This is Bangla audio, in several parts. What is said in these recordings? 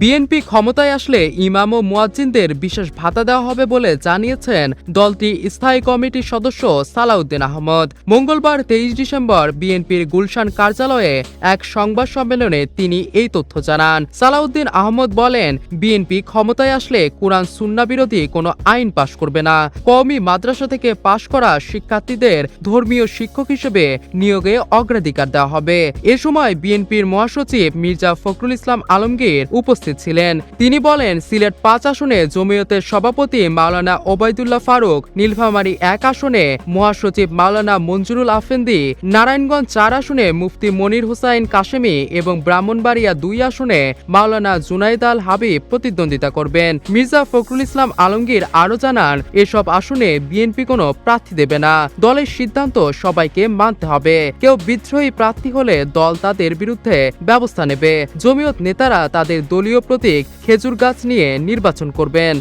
বিএনপি ক্ষমতায় আসলে ইমাম ও মুয়াজ্জিনদের বিশেষ ভাতা দেওয়া হবে বলে জানিয়েছেন দলটি স্থায়ী কমিটির সদস্য সালাউদ্দিন আহমদ। মঙ্গলবার তেইশ ডিসেম্বর বিএনপির গুলশান কার্যালয়ে এক সংবাদ সম্মেলনে তিনি এই তথ্য জানান। সালাউদ্দিন আহমদ বলেন, বিএনপি ক্ষমতায় আসলে কোরআন সুন্না বিরোধী কোনো আইন পাশ করবে না। কওমি মাদ্রাসা থেকে পাশ করা শিক্ষার্থীদের ধর্মীয় শিক্ষক হিসেবে নিয়োগে অগ্রাধিকার দেওয়া হবে। এ সময় বিএনপির মহাসচিব মির্জা ফখরুল ইসলাম আলমগীর উপস্থিত ছিলেন তিনি বলেন, সিলেট পাঁচ আসনে জমিয়তের সভাপতি মাওলানা ওবায়দুল্লাহ ফারুক, নীলফামারী এক আসনে মহাসচিব মাওলানা মঞ্জুরুল আফেন্দি, নারায়ণগঞ্জ চার আসনে মুফতি মনির হুসাইন কাশেমি এবং ব্রাহ্মণবাড়িয়া দুই আসনে মাওলানা জুনাইদ আল হাবিব প্রতিদ্বন্দ্বিতা করবেন। মির্জা ফখরুল ইসলাম আলমগীর আরও জানান, এসব আসনে বিএনপি কোনো প্রার্থী দেবে না। দলের সিদ্ধান্ত সবাইকে মানতে হবে। কেউ বিদ্রোহী প্রার্থী হলে দল তাদের বিরুদ্ধে ব্যবস্থা নেবে। জমিয়ত নেতারা তাদের দলীয় প্রতীক খেজুর গাছ নিয়ে নির্বাচন করবেন।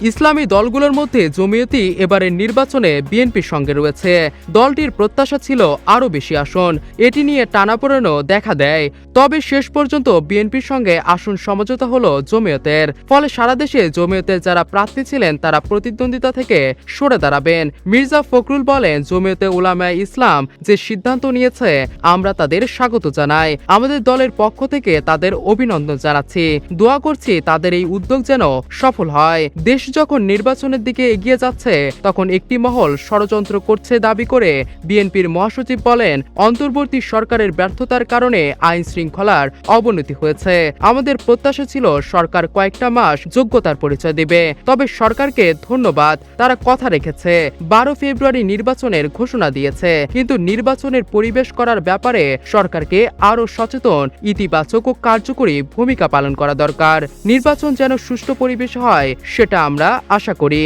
ইসলামী দলগুলোর মধ্যে জমিয়তি এবারের নির্বাচনে বিএনপির সঙ্গে রয়েছে। দলটির প্রত্যাশা ছিল আরও বেশি আসন। এটি নিয়ে টানাপোড়েনও দেখা দেয়। তবে শেষ পর্যন্ত বিএনপির সঙ্গে আসন সমঝোতা হলো জমিয়তের। ফলে সারা দেশে জমিয়তের যারা প্রার্থী ছিলেন, তারা প্রতিদ্বন্দ্বিতা থেকে সরে দাঁড়াবেন। মির্জা ফখরুল বলেন, জমিয়তে উলামায় ইসলাম যে সিদ্ধান্ত নিয়েছে, আমরা তাদের স্বাগত জানাই। আমাদের দলের পক্ষ থেকে তাদের অভিনন্দন জানাচ্ছি। দোয়া করছি তাদের এই উদ্যোগ যেন সফল হয়। দেশ যখন নির্বাচনের দিকে এগিয়ে যাচ্ছে, তখন একটি মহল ষড়যন্ত্র করছে দাবি করে বিএনপির মহাসচিব বলেন, অন্তর্বর্তী সরকারের ব্যর্থতার কারণে আইন শৃঙ্খলার অবনতি হয়েছে। আমাদের প্রত্যাশা ছিল সরকার কয়েকটা মাস যোগ্যতার পরিচয় দেবে, তবে সরকারকে ধন্যবাদ, তারা কথা রেখেছে। বারো ফেব্রুয়ারি নির্বাচনের ঘোষণা দিয়েছে, কিন্তু নির্বাচনের পরিবেশ করার ব্যাপারে সরকারকে আরও সচেতন, ইতিবাচক ও কার্যকরী ভূমিকা পালন করা দরকার। নির্বাচন যেন সুষ্ঠু পরিবেশ হয়, সেটা আমরা আশা করি।